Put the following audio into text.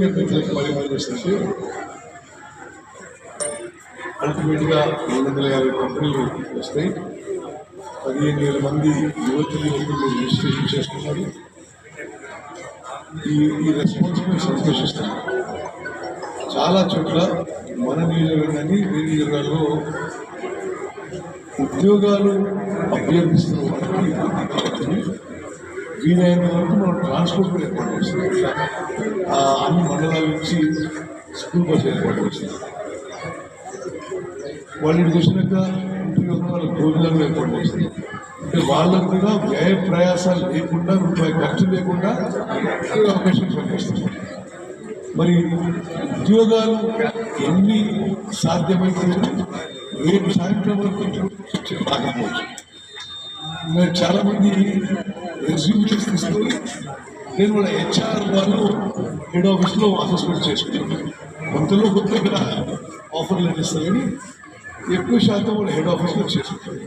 విజ్ఞప్తులకు మరి మరి వస్తుంటే అల్టిమేట్గా మూడు వందల యాభై కంపెనీలు వస్తాయి. పదిహేను వేల మంది యువతులు యువతులు రిజిస్ట్రేషన్ చేసుకున్నారు. ఈ ఈ రెస్పాన్స్ మేము సంతోషిస్తాం. చాలా చోట్ల మన నియోజకవర్గాన్ని వేరే నియోజకవర్గాల్లో ఉద్యోగాలు అభ్యర్థిస్తున్న వాళ్ళకి వీలైన వరకు మనం ట్రాన్స్పోర్ట్ కూడా ఏర్పాటు చేస్తున్నాం. అన్ని మండలాల నుంచి స్కూల్ బస్ ఏర్పాటు చేస్తున్నాం. వాళ్ళు ఇంటికి వచ్చినాక ఇంటికి ఉన్న వాళ్ళ భోజనాలు ఏర్పాటు చేస్తున్నాం. అంటే వాళ్ళకు కూడా వ్యయ ప్రయాసాలు లేకుండా రూపాయి ఖర్చు లేకుండా అవకాశం కల్పిస్తున్నాం. మరి ఉద్యోగాలు ఎన్ని సాధ్యమైతే రేపు సాయంత్రం వరకు రాకపోవచ్చు మరి రెజ్యూమ్ చేసి తీసుకొని నేను వాళ్ళ హెచ్ఆర్ వాళ్ళు హెడ్ ఆఫీస్లో అసెస్మెంట్ చేసుకుంటాను కొంతలో కొంత ఇక్కడ ఆఫర్లు లెటర్ కానీ ఎక్కువ శాతం వాళ్ళు హెడ్ ఆఫీస్లో చేసుకుంటారు.